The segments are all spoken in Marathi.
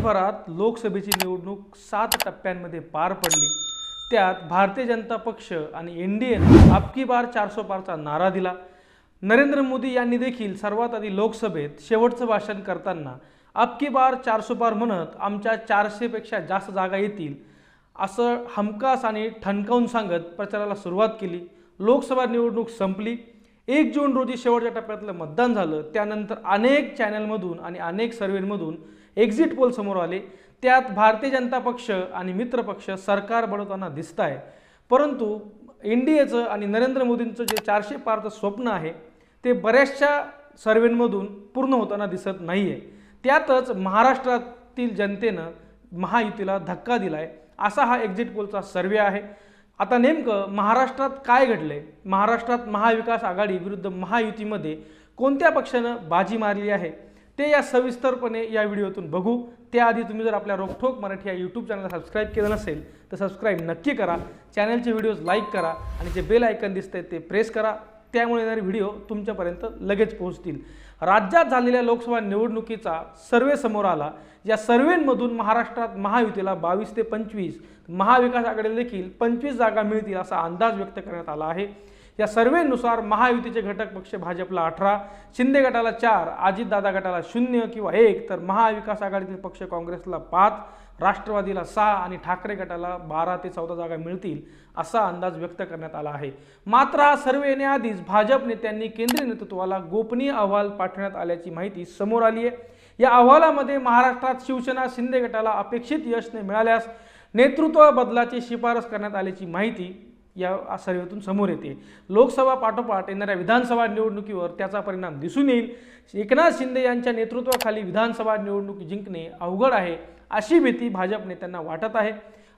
देशभरात लोकसभेची निवडणूक सात टप्प्यांमध्ये पार पडली. त्यात भारतीय जनता पक्ष आणि एन डी एनं आपकी बार चारसो पारचा नारा दिला. नरेंद्र मोदी यांनी देखील सर्वात आधी लोकसभेत शेवटचं भाषण करताना आपकी बार चारसो पार म्हणत आमच्या चारशेपेक्षा जास्त जागा येतील असं हमखास आणि ठणकावून सांगत प्रचाराला सुरुवात केली. लोकसभा निवडणूक संपली. एक जून रोजी शेवटच्या टप्प्यातलं मतदान झालं. त्यानंतर अनेक चॅनलमधून आणि अनेक सर्वेमधून एक्झिट पोल समोर आले. त्यात भारतीय जनता पक्ष आणि मित्र पक्ष सरकार बनवताना दिसत आहे परंतु एन डी एचं आणि नरेंद्र मोदींचं जे चारशे पारचं स्वप्न आहे ते बऱ्याचशा सर्वेंमधून पूर्ण होताना दिसत नाही आहे त्यातच महाराष्ट्रातील जनतेनं महायुतीला धक्का दिला आहे असा हा एक्झिट पोलचा सर्वे आहे. आता नेमकं महाराष्ट्रात काय घडलंय? महाराष्ट्रात महाविकास आघाडी विरुद्ध महायुतीमध्ये कोणत्या पक्षानं बाजी मारली आहे? ते या सविस्तरपणे या व्हिडिओतून बघू. त्याआधी तुम्ही जर आपल्या रोखठोक मराठी या यूट्यूब चॅनलला सबस्क्राईब केलं नसेल तर सबस्क्राईब नक्की करा. चॅनलचे व्हिडिओज लाईक करा आणि जे बेल आयकन दिसतंय ते प्रेस करा. त्यामुळे येणारे व्हिडिओ तुमच्यापर्यंत लगेच पोहोचतील. राज्यात झालेल्या लोकसभा निवडणुकीचा सर्वे समोर आला. या सर्वेंमधून महाराष्ट्रात महायुतीला बावीस ते पंचवीस महाविकास आघाडीला देखील पंचवीस जागा मिळतील असा अंदाज व्यक्त करण्यात आला आहे. या सर्वेनुसार महायुतीचे घटक पक्ष भाजपला अठरा शिंदे गटाला चार अजितदादा गटाला शून्य किंवा एक तर महाविकास आघाडीतील पक्ष काँग्रेसला पाच राष्ट्रवादीला सहा आणि ठाकरे गटाला बारा ते चौदा जागा मिळतील असा अंदाज व्यक्त करण्यात आला आहे. मात्र हा सर्वे येण्याआधीच भाजप नेत्यांनी केंद्रीय नेतृत्वाला गोपनीय अहवाल पाठवण्यात आल्याची माहिती समोर आली आहे. या अहवालामध्ये महाराष्ट्रात शिवसेना शिंदे गटाला अपेक्षित यश न मिळाल्यास नेतृत्व बदलाची शिफारस करण्यात आल्याची माहिती या सर्वेतून समोर येते. लोकसभा पाठोपाठ येणाऱ्या विधानसभा निवडणुकीवर त्याचा परिणाम दिसून येईल. एकनाथ शिंदे यांच्या नेतृत्वाखाली विधानसभा निवडणूक जिंकणे अवघड आहे अशी भीती भाजप नेत्यांना वाटत आहे.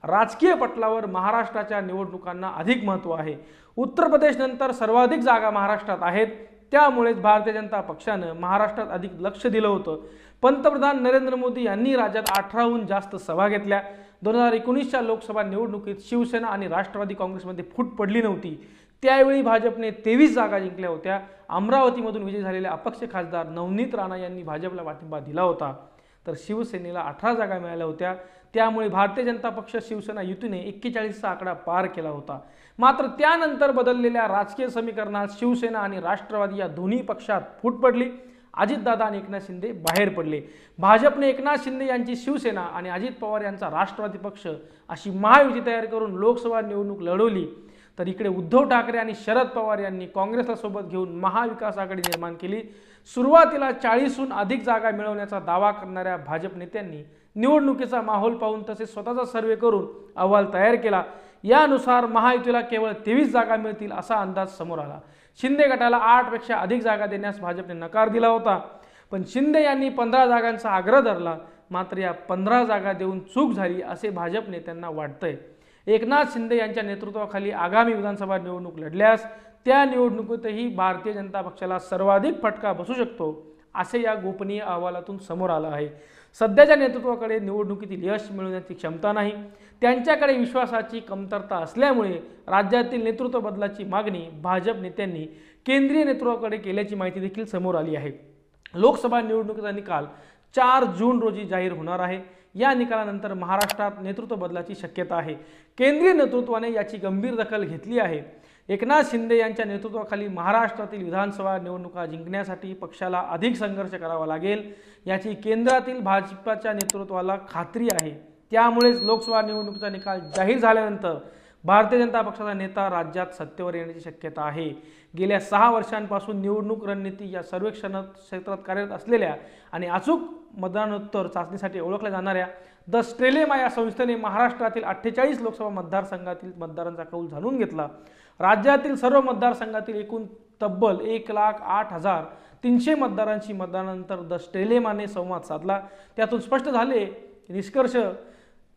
राजकीय पटलावर महाराष्ट्राच्या निवडणुकांना अधिक महत्त्व आहे. उत्तर प्रदेशनंतर सर्वाधिक जागा महाराष्ट्रात आहेत. त्यामुळेच भारतीय जनता पक्षानं महाराष्ट्रात अधिक लक्ष दिलं होतं. पंतप्रधान नरेंद्र मोदी यांनी राज्यात अठराहून जास्त सभा घेतल्या. दोन हजार एकोणीसच्या लोकसभा निवडणुकीत शिवसेना आणि राष्ट्रवादी काँग्रेसमध्ये फूट पडली नव्हती. त्यावेळी भाजपने तेवीस जागा जिंकल्या होत्या. अमरावतीमधून विजयी झालेले अपक्ष खासदार नवनीत राणा यांनी भाजपला पाठिंबा दिला होता. तर शिवसेनेला अठरा जागा मिळाल्या होत्या. त्यामुळे भारतीय जनता पक्ष शिवसेना युतीने एक्केचाळीसचा आकडा पार केला होता. मात्र त्यानंतर बदललेल्या राजकीय समीकरणात शिवसेना आणि राष्ट्रवादी या दोन्ही पक्षात फूट पडली. अजितदादा आणि एकनाथ शिंदे बाहेर पडले. भाजपने एकनाथ शिंदे यांची शिवसेना आणि अजित पवार यांचा राष्ट्रवादी पक्ष अशी महायुती तयार करून लोकसभा निवडणूक लढवली. तर इकडे उद्धव ठाकरे आणि शरद पवार यांनी काँग्रेसला सोबत घेऊन महाविकास आघाडी निर्माण केली. सुरुवातीला चाळीसहून अधिक जागा मिळवण्याचा दावा करणाऱ्या भाजप नेत्यांनी निवडणुकीचा माहोल पाहून तसेच स्वतःचा सर्वे करून अहवाल तयार केला. यानुसार महायुतीला केवळ तेवीस जागा मिळतील असा अंदाज समोर आला. शिंदे गटाला आठपेक्षा अधिक जागा देण्यास भाजपने नकार दिला होता. पण शिंदे यांनी पंधरा जागांचा आग्रह धरला. मात्र या पंधरा जागा देऊन चूक झाली असे भाजप नेत्यांना वाटतंय. एकनाथ शिंदे यांच्या नेतृत्वाखाली आगामी विधानसभा निवडणूक लढल्यास त्या निवडणुकीतही भारतीय जनता पक्षाला सर्वाधिक फटका बसू शकतो. असे या गोपनीय अहवालातून समोर आलं आहे. सध्याच्या नेतृत्वाकडे निवडणुकीतील यश मिळवण्याची क्षमता नाही. त्यांच्याकडे विश्वासाची कमतरता असल्यामुळे राज्यातील नेतृत्व बदलाची मागणी भाजप नेत्यांनी केंद्रीय नेतृत्वाकडे केल्याची माहिती देखील समोर आली आहे. लोकसभा निवडणुकीचा निकाल चार जून रोजी जाहीर होणार आहे. या निकालानंतर महाराष्ट्रात नेतृत्व बदलाची शक्यता आहे. केंद्रीय नेतृत्वाने याची गंभीर दखल घेतली आहे. एकनाथ शिंदे यांच्या नेतृत्वाखाली महाराष्ट्रातील विधानसभा निवडणुका जिंकण्यासाठी पक्षाला अधिक संघर्ष करावा लागेल याची केंद्रातील भाजपाच्या नेतृत्वाला खात्री आहे. त्यामुळेच लोकसभा निवडणुकीचा निकाल जाहीर झाल्यानंतर भारतीय जनता पक्षाचा नेता राज्यात सत्तेवर येण्याची शक्यता आहे. गेल्या सहा वर्षांपासून निवडणूक रणनीती या सर्वेक्षण क्षेत्रात कार्यरत असलेल्या आणि अचूक मतदानोत्तर चाचणीसाठी ओळखल्या जाणाऱ्या द स्ट्रेलेमा या संस्थेने महाराष्ट्रातील अठ्ठेचाळीस लोकसभा मतदारसंघातील मतदारांचा कौल जाणून घेतला. राज्यातील सर्व मतदारसंघातील एकूण तब्बल एक लाख आठ हजार तीनशे मतदारांशी मतदानानंतर द स्टेलेमाने संवाद साधला. त्यातून स्पष्ट झाले निष्कर्ष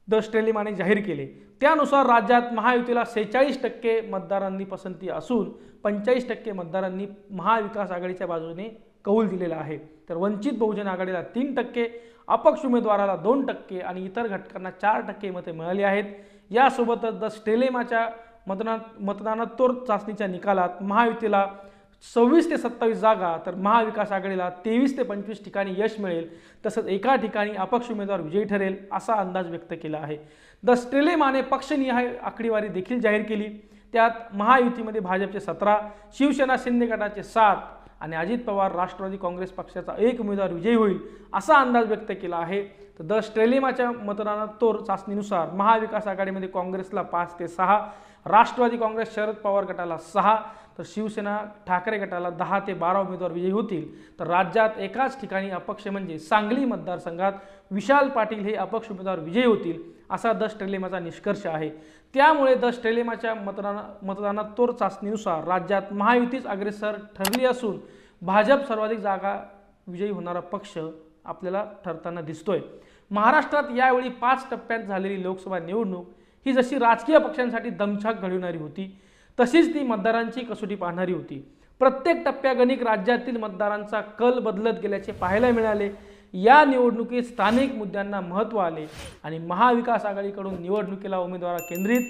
द स्टेलेमाने जाहीर केले. त्यानुसार राज्यात महायुतीला सेहेचाळीस टक्के मतदारांनी पसंती असून पंचेचाळीस टक्के मतदारांनी महाविकास आघाडीच्या बाजूने कौल दिलेला आहे. तर वंचित बहुजन आघाडीला तीन टक्के अपक्ष उमेदवाराला दोन टक्के आणि इतर घटकांना चार टक्के मते मिळाली आहेत. यासोबतच द स्टेलेमाच्या मतदान मतदानोत्तर चाचणीच्या निकालात महायुतीला सव्वीस ते सत्तावीस जागा तर महाविकास आघाडीला तेवीस ते पंचवीस ठिकाणी यश मिळेल तसंच एका ठिकाणी अपक्ष उमेदवार विजयी ठरेल असा अंदाज व्यक्त केला आहे. द स्ट्रेलेमाने पक्षनिहाय आकडेवारी देखील जाहीर केली. त्यात महायुतीमध्ये भाजपचे सतरा शिवसेना शिंदे गटाचे सात आणि अजित पवार राष्ट्रवादी काँग्रेस पक्षाचा एक उमेदवार विजयी होईल असा अंदाज व्यक्त केला आहे. तर द स्ट्रेलिमाच्या मतदानातोर चाचणीनुसार महाविकास आघाडीमध्ये काँग्रेसला पाच ते सहा राष्ट्रवादी काँग्रेस शरद पवार गटाला सहा तर शिवसेना ठाकरे गटाला दहा ते बारा उमेदवार विजयी होतील. तर राज्यात एकाच ठिकाणी अपक्ष म्हणजे सांगली मतदारसंघात विशाल पाटील हे अपक्ष उमेदवार विजयी होतील असा द स्ट्रेलेमाचा निष्कर्ष आहे. त्यामुळे द स्ट्रेलेमाच्या मतदाना तोर चाचणीनुसार राज्यात महायुतीच अग्रेसर ठरली असून भाजप सर्वाधिक जागा विजयी होणारा पक्ष आपल्याला ठरताना दिसतोय. महाराष्ट्रात यावेळी पाच टप्प्यात झालेली लोकसभा निवडणूक ही जशी राजकीय पक्षांसाठी दमछाक घडवणारी होती तशीच ती मतदारांची कसोटी पाहणारी होती. प्रत्येक टप्प्यागणिक राज्यातील मतदारांचा कल बदलत गेल्याचे पाहायला मिळाले. या निवडणुकीत स्थानिक मुद्द्यांना महत्त्व आले आणि महाविकास आघाडीकडून निवडणुकीला उमेदवार केंद्रित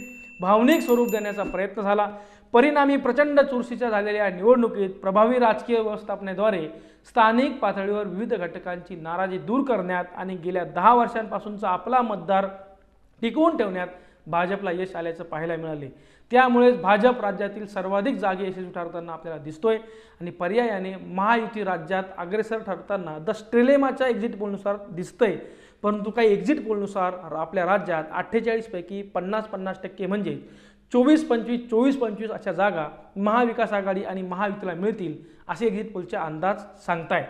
भावनिक स्वरूप देण्याचा प्रयत्न झाला. परिणामी प्रचंड चुरशीच्या झालेल्या निवडणुकीत प्रभावी राजकीय व्यवस्थापनेद्वारे स्थानिक पातळीवर विविध घटकांची नाराजी दूर करण्यात आणि गेल्या दहा वर्षांपासूनचा आपला मतदार टिकवून ठेवण्यात भाजपला यश आल्याचं पाहायला मिळाले. त्यामुळेच भाजप राज्यातील सर्वाधिक जागे यशस्वी ठरताना आपल्याला दिसतोय आणि पर्यायाने महायुती राज्यात अग्रेसर ठरताना द स्ट्रेलेमाच्या एक्झिट पोलनुसार दिसतंय. परंतु काही एक्झिट पोलनुसार आपल्या राज्यात अठ्ठेचाळीसपैकी पन्नास पन्नास टक्के म्हणजे चोवीस पंचवीस चोवीस पंचवीस अशा जागा महाविकास आघाडी आणि महायुतीला मिळतील असे एक्झिट पोलचे अंदाज सांगतायत.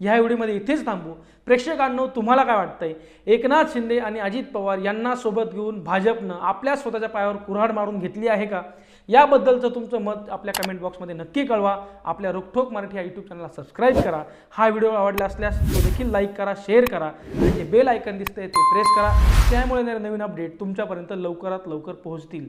ह्या एवढीमध्ये इथेच थांबू. प्रेक्षकांनो तुम्हाला काय वाटतंय? एकनाथ शिंदे आणि अजित पवार यांना सोबत घेऊन भाजपनं आपल्या स्वतःच्या पायावर कुऱ्हाड मारून घेतली आहे का? याबद्दलचं तुमचं मत आपल्या कमेंट बॉक्समध्ये नक्की कळवा. आपल्या रोखोक मराठी या यूट्यूब चॅनलला सबस्क्राईब करा. हा व्हिडिओ आवडला असल्यास तो देखील लाईक करा शेअर करा आणि जे बेल आयकन दिसतंय ते प्रेस करा. त्यामुळे येणारे नवीन अपडेट तुमच्यापर्यंत लवकरात लवकर पोहोचतील.